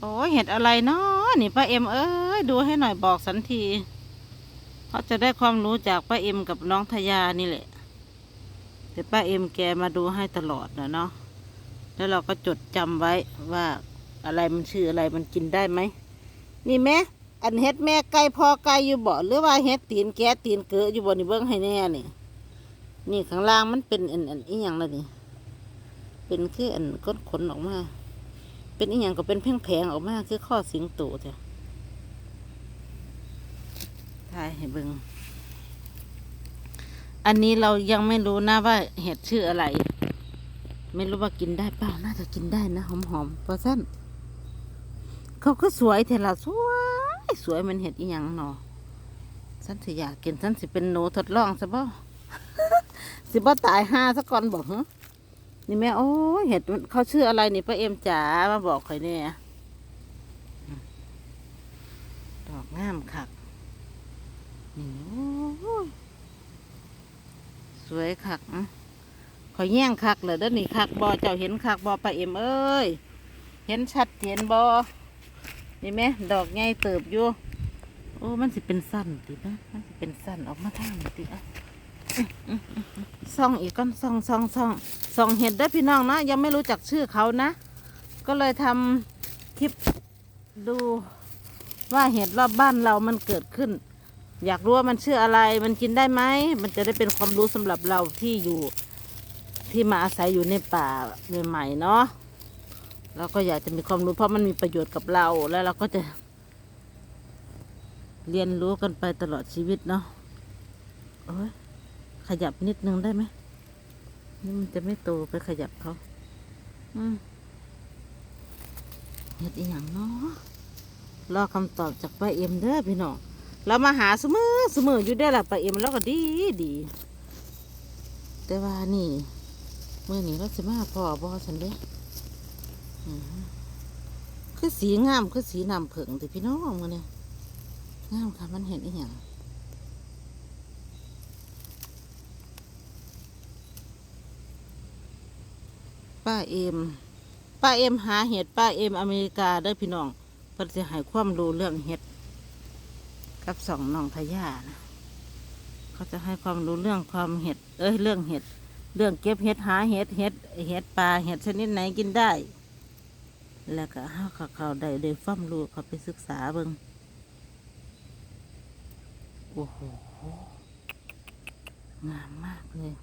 โอ้ยเห็ดอะไรเนาะนี่ป้าเอ็มเอ้ยดูให้หน่อยบอกสันทีเขาจะได้ความรู้จากป้าเอ็มกับน้องทยานี่แหละแต่ป้าเอ็มแกมาดูให้ตลอดนะเนาะแล้วเราก็จดจำไว้ว่าอะไรมันชื่ออะไรมันกินได้ไหมนี่แม่อันเฮ็ดแม่ไก่พอไก่อยู่บ่หรือว่าเฮ็ดตีนแกะตีนเกืออยู่บ่นี่เบิ้งให้แน่นี่นี่ข้างล่างมันเป็นอันอันอีหยังละนี่เป็นคืออันก้นขนออกมา เป็นอีหยังก็เป็นแผงๆออกมาคือข้อสิงโตจ้ะถ่ายให้เบิงอันนี้เรายังไม่รู้นะว่าเห็ดชื่ออะไร ไม่รู้ว่ากินได้เปล่าน่าจะกินได้นะหอมๆเพราะสั้นเขาก็สวยเทละสวยสวยมันเห็ดอีหยังหนอสั้นสิอยากกินสั้นสิเป็นหนูทดลองซะบ่สิบ่ตายห้าซะก่อนบอกฮะ นี่แม่โอ้ยเห็ดมันเขาชื่ออะไรนี่ป้าเอ็มจ๋ามาบอกข่อยเนี่ยดอกงามคักนี่โอ้สวยคักอะข่อยแย่งคักเลยเด้อนี่คักบอเจ้าเห็นคักบอป้าเอ็มเอ้ยเห็นชัดเจนบอนี่แม่ดอกไงเติบอยู่โอ้มันสิเป็นสั้นตินะมันสิเป็นสั้นออกมาทางนี้ติอะ ซ่องอีกก้อนซ่องซ่องซ่องซ่องเห็ดได้พี่น้องนะยังไม่รู้จักชื่อเขานะ ก็เลยทำคลิปดูว่าเห็ดรอบบ้านเรามันเกิดขึ้น อยากรู้ว่ามันชื่ออะไรมันกินได้ไหมมันจะได้เป็นความรู้สำหรับเราที่อยู่ที่มาอาศัยอยู่ในป่าใหม่ๆเนาะเราก็อยากจะมีความรู้เพราะมันมีประโยชน์กับเราแล้วเราก็จะ เรียนรู้กันไปตลอดชีวิตเนาะโอ้ย ขยับนิดนึงได้ไหมนี่มันจะไม่โตไปขยับเขาอืมเฮ็ดอีหยังเนาะรอคำตอบจากป้าเอ็มเด้อพี่น้องเรามาหาเสมอเสมออยู่ได้ละป้าเอ็มแล้วก็ดีดี แต่ว่านี่เมื่อนี้เราสิมาพอบอสันเด้อือฮึคือสีงามคือสีน้ำเผิงแต่พี่น้องมือเนี่ยงามค่ะมันเห็นอีหยัง ป้าเอ็มป้าเอ็มหาเห็ดป้าเอ็มอเมริกาเด้อพี่น้องเพิ่นสิให้ความรู้เรื่องเห็ด กับสองน้องทะยานะเขาจะให้ความรู้เรื่องความเห็ด เอ้ยเรื่องเห็ด เรื่องเก็บเห็ดหาเห็ดเห็ดเห็ดปลาเห็ดชนิดไหนกินได้ แล้วก็ห้าเขาเขาได้ได้ฟัมรู้เขาไปศึกษาเบิงโอ้โหงามมากเลย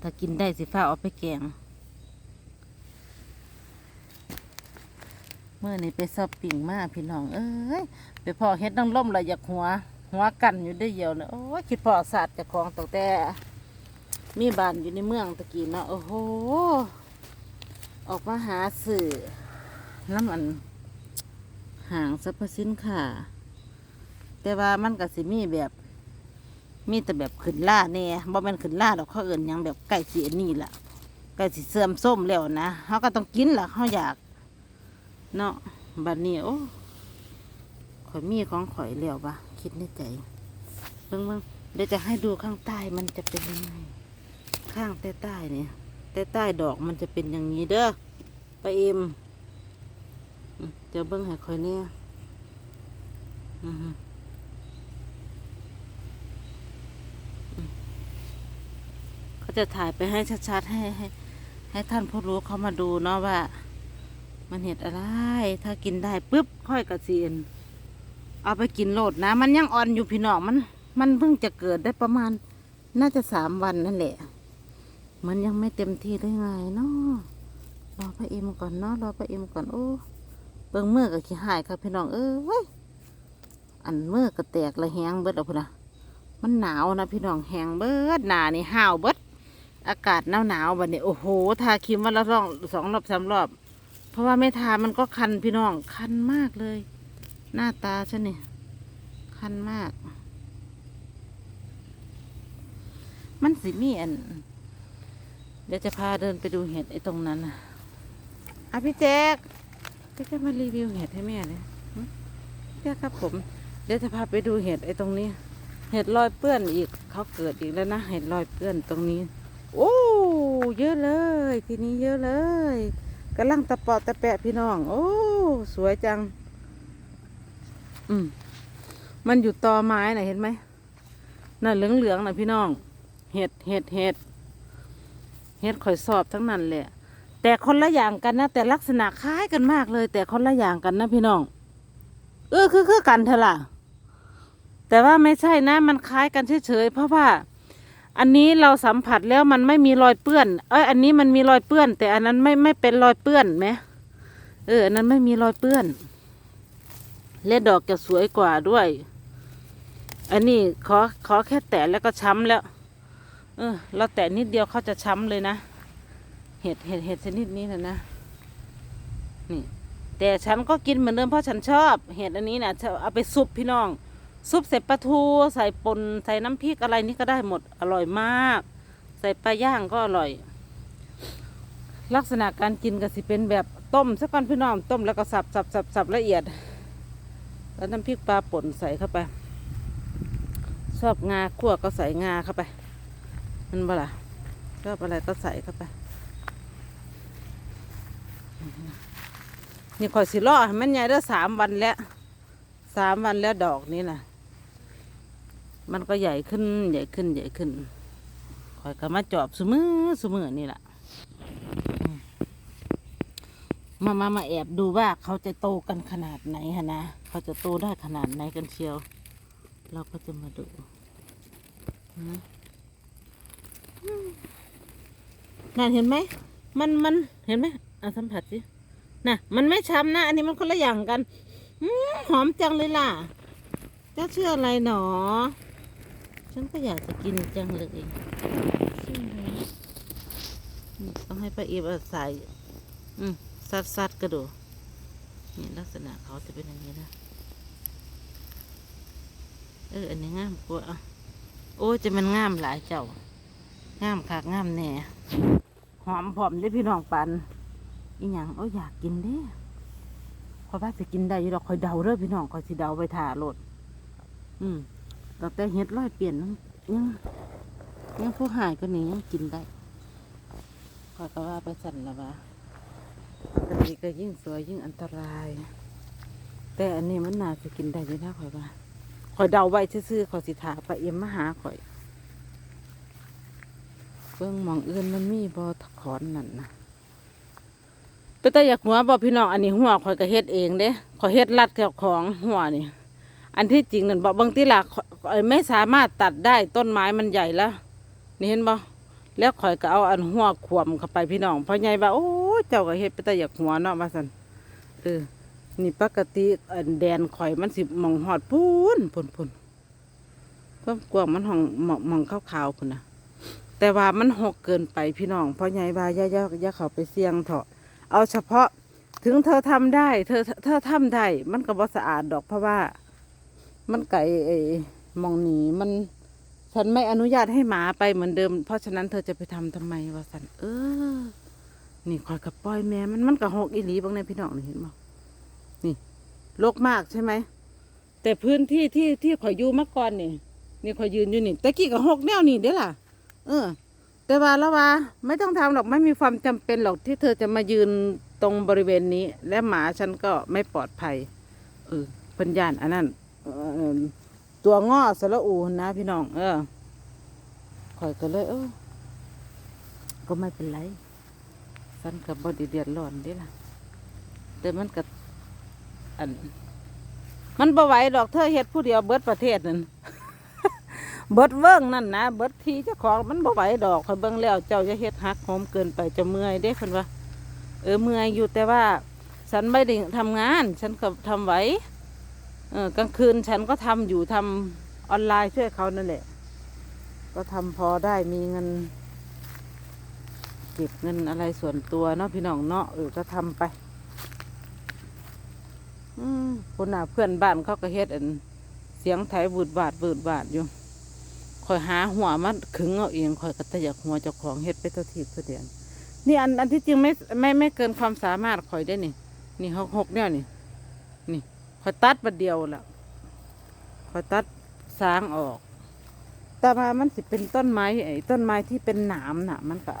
ถ้ากินได้สิฟ้าเอาไปแกง เมื่อนี้ไปซอบปิ่งมาพี่น้อง เอ้ยไปพอเฮ็ดน้ำล่มลยอยากหัว หัวกันอยู่ได้เดียวเนอะโอ้ยคิดพอศาสตร์จากของตั้งแต่ มีบ้านอยู่ในเมืองตะกี้เนาะโอ้โหออกมาหาสื่อน้ำอันห่างสรรพสินค้าแต่ว่ามันก็สิมีแบบ มีแต่แบบขึ้นล่าแน่บ่แม่นขึ้นล่าดอกเขาเอื่นยังแบบไก่สีอันนี้ล่ะไก่สีเสื่อมส้มแล้วนะเขาก็ต้องกินล่ะเขาอยาก เนาะบัดนี้โอ้ข่อยมีของข่อยแล้วปะคิดในใจเบิ่งเบิ่งเดี๋ยวจะให้ดูข้างใต้มันจะเป็นยังไง ข้างใต้ใต้เนี่ยใต้ใต้ดอกมันจะเป็นอย่างนี้เด้อไปเอ็มอืมเดี๋ยวเบิ่งให้ข่อยเนี่ยอือฮึเขาจะถ่ายไปให้ชัดๆให้ให้ให้ท่านผู้รู้เขามาดูเนาะว่า มันเห็ดอะไร ถ้ากินได้ปุ๊บค่อยกระเซียนเอาไปกินโลดนะ มันยังอ่อนอยู่พี่น้องมัน มันเพิ่งจะเกิดได้ประมาณ น่าจะสามวันนั่นแหละ มันยังไม่เต็มที่ได้ไงเนาะรอพระเอ็มก่อนเนาะรอพระเอ็มก่อนโอ้เบิ่งมือกับขี้หายครับพี่น้องเอ้ยอันมือก็แตกละแหงเบิดเอาพุ่นนะมันหนาวนะพี่น้องแหงเบิดหนานี่ห้าวเบิดอากาศหนาวหนาวๆบัดนี้โอ้โหทาครีมวันละสองสองรอบสามรอบ เพราะว่าไม่ทามันก็คันพี่น้อง คันมากเลย หน้าตาฉันเนี่ยคันมาก มันสิมีอัน เดี๋ยวจะพาเดินไปดูเห็ดไอ้ตรงนั้นนะอะพี่แจ๊กพี่จะมารีวิวเห็ดให้แม่เลยพี่แจ๊กครับผม เดี๋ยวจะพาไปดูเห็ดไอ้ตรงนี้ เห็ดรอยเปื้อนอีก เขาเกิดอีกแล้วนะ เห็ดรอยเปื้อนตรงนี้ โอ้ เยอะเลย ทีนี้เยอะเลย กำลังตะเปาะตะแปะพี่น้อง โอ้ สวยจัง อืมมันอยู่ตอไม้น่ะเห็นไหมน่ะเหลืองๆน่ะพี่น้อง เห็ดเห็ดเห็ดเห็ดข่อยสอบทั้งนั้นแหละ แต่คนละอย่างกันนะ แต่ลักษณะคล้ายกันมากเลย แต่คนละอย่างกันนะพี่น้อง เออคือคือกันเถอะล่ะแต่ว่าไม่ใช่นะ มันคล้ายกันเฉยๆเพราะว่า อันนี้เราสัมผัสแล้วมันไม่มีรอยเปื้อน เอ้ยอันนี้มันมีรอยเปื้อน แต่อันนั้นไม่ไม่เป็นรอยเปื้อนไหมเอออันนั้นไม่มีรอยเปื้อน และดอกจะสวยกว่าด้วย อันนี้ขอขอแค่แตะแล้วก็ช้ำแล้ว เออ เราแตะนิดเดียวเขาจะช้ำเลยนะ เห็ดเห็ดเห็ดชนิดนี้นะนะ นี่ แต่ฉันก็กินเหมือนเดิมเพราะฉันชอบ เห็ดอันนี้นะจะเอาไปซุปพี่น้อง ซุปใส่ปลาทูใส่ปนใส่น้ำพริกอะไรนี่ก็ได้หมดอร่อยมาก ใส่ปลาย่างก็อร่อย ลักษณะการกินก็สิเป็นแบบต้มสักก่อนพี่น้องต้มแล้วก็สับสับสับสับละเอียด แล้วน้ำพริกปลาป่นใส่เข้าไป ชอบงาคั่วก็ใส่งาเข้าไป มันบ่ล่ะชอบอะไรก็ใส่เข้าไปนี่ข่อยสิรอให้มันใหญ่ได้สามวันแล้วสามวันแล้วดอกนี้นะ มันก็ใหญ่ขึ้นใหญ่ขึ้นใหญ่ขึ้นข่อยก็มาจอบสมือสมือนี่แหละมามามาแอบดูว่าเขาจะโตกันขนาดไหนฮะนะเขาจะโตได้ขนาดไหนกันเชียว เราก็จะมาดูนะนั่นเห็นไหม มันมันเห็นไหมอะสัมผัสสิน่ะ มันไม่ช้ำนะ อันนี้มันคนละอย่างกันอหอมจังเลยล่ะ เจ้าเชื่ออะไรหนอ ฉันก็อยากจะกินจังเลยต้องให้ป้าเอียบอาใส่ซัดซัดๆกระดูนี่ลักษณะเขาจะเป็นอย่างนี้นะ เออ อันนี้งามกว่าโอ้ยจะมันงามหลายเจ้างามคักงามแหน่หอมผอมได้พี่น้องปันอีหยังโอ้อยากกินเด้คอยว่าสิกินได้อยู่ดอกคอยเดาเด้อพี่น้องคอยสิเดาไปถ่าโลด อืม แต่แต่เฮ็ดร้อยเปลี่ยนยังยังยังผู้หายก็นี่ยังกินได้คอยก็ว่าไปสั่นละว่าปกติก็ยิ่งสวยยิ่งอันตราย แต่อันนี้มันน่าจะกินได้ยู่นะคอยว่าคอยเดาไว้ซื่อๆคอยสิถาไปเอ็มมาหาคอยเบิ่งมองเอื่นมันมีบ่ขอนนั่นนะแต่แต่อยากหัวบอกพี่น้องอันนี้หัวข่อยก็เฮ็ดเองเด้ข่อยเฮ็ดรัดแถวของหัวนี่ อันที่จริงนั่นบอกบางทีล่ะ ข่อไม่สามารถตัดได้ต้นไม้มันใหญ่แล้วนี่เห็นบ่แล้วข่อยก็เอาอันหัวขวมเข้าไปพี่น้องเพราะใหญ่ว่าโอ้เจ้าก็เฮ็ดไปแต่อยากหัวเนาะมาสั่นเออนี่ปกติอันแดนข่อยมันสิหมองหอดพูนพูนพูนพิ่มกว้างมันห้องหมองมองขาวๆพุ่นนะแต่ว่ามันหกเกินไปพี่น้องเพราะใหญ่ว่าอย่าอย่าอย่าเข้าไปเสี่ยงเถาะเอาเฉพาะถึงเธอทำได้ เธอเธอทำได้ มันก็บ่สะอาดดอกเพราะว่า มันไก่ไอ้ มองหนีมันฉันไม่อนุญาตให้หมาไปเหมือนเดิม เพราะฉะนั้นเธอจะไปทำทำไมวะสันเออ นี่คอยกับปล่อยแม่มันมันกับหกอีหลีบ้างในพี่น้องนี่เห็นบ่นี่โลกมากใช่ไหมแต่พื้นที่ที่ที่ขอยอยู่เมื่อก่อนนี่นี่ขอยยืนอยู่นี่ตะกี้กับหกแนวนี่เด้อล่ะ เออ แต่ว่าแล้วว่าไม่ต้องทำหรอกไม่มีความจำเป็นหรอกที่เธอจะมายืนตรงบริเวณนี้ และหมาฉันก็ไม่ปลอดภัยเออป็นยานอันนั้นเออ ตัวงอสระอูนะพี่น้อง เออคอยก็เลย เออ ก็ไม่เป็นไรฉันกับบไดีเดือดร้อนด้ล่ะ แต่มันกับอัน มันบ่ไหวดอกเธอเฮ็ดผู้เดียวเบิดประเทศนั่นเบิดเวิ้งนั่นนะเบิดทีเจ้าของมันบ่ไหวดอกคอยเบิ่งแล้วเจ้าจะเฮ็ดหักโหมเกินไปจะเมื่อยเด้เพิ่นว่า เออเมื่อยอยู่แต่ว่า ฉันไม่ได้ทำงาน ฉันก็ทำไหว เออกลางคืนฉันก็ทำอยู่ทำออนไลน์ช่วยเขานั่นแหละ ก็ทำพอได้มีเงิน เก็บเงินอะไรส่วนตัวเนาะพี่น้องเนาะเออก็ทำไปคนน่ะเพื่อนบ้านเขาก็เฮ็ดอันเสียงไถบูดบาดบูดบาดอยู่คอยหาหัวมันขึงเอาเองคอยก็ตะอยากหัวเจ้าของเฮ็ดไปเท่าทีเท่าเดียนนี่อันอันที่จริงไม่ไม่ไม่เกินความสามารถคอยได้นี่ นี่หกหกเนี่ยนี่นี่ คอยตัดบัดเดียวละคอยตัดสางออก แต่มามันสิเป็นต้นไม้ไอ้ต้นไม้ที่เป็นหนามน่ะ มันก็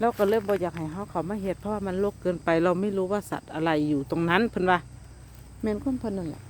เราก็เลยบ่อยากให้เขาเขามาเห็ดเพราะว่ามันรกเกินไป เราไม่รู้ว่าสัตว์อะไรอยู่ตรงนั้นเพิ่นว่าเมนคนเพิ่นนั่นแหละ